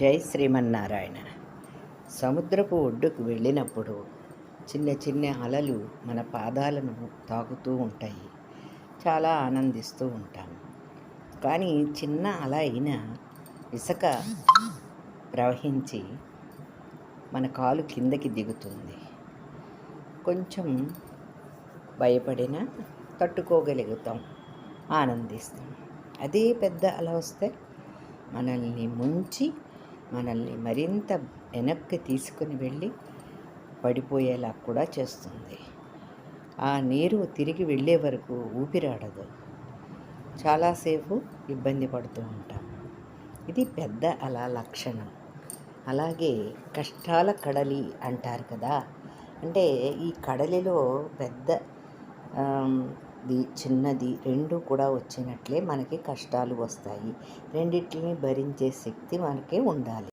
జై శ్రీమన్నారాయణ. సముద్రపు ఒడ్డుకు వెళ్ళినప్పుడు చిన్న చిన్న అలలు మన పాదాలను తాకుతూ ఉంటాయి. చాలా ఆనందిస్తూ ఉంటాం. కానీ చిన్న అల అయినా ఇసుక ప్రవహించి మన కాలు కిందకి దిగుతుంది. కొంచెం భయపడినా తట్టుకోగలుగుతాం. ఆనందిస్తాం. అదే పెద్ద అల వస్తే మనల్ని ముంచి మనల్ని మరింత వెనక్కి తీసుకుని వెళ్ళి పడిపోయేలా కూడా చేస్తుంది. ఆ నీరు తిరిగి వెళ్ళే వరకు ఊపిరాడదు. చాలాసేపు ఇబ్బంది పడుతూ ఉంటాం. ఇది పెద్ద అలా లక్షణం. అలాగే కష్టాల కడలి అంటారు కదా! అంటే ఈ కడలిలో పెద్ద ది చిన్నది రెండు కూడా వచ్చినట్లే మనకి కష్టాలు వస్తాయి. రెండిటిని భరించే శక్తి మనకి ఉండాలి.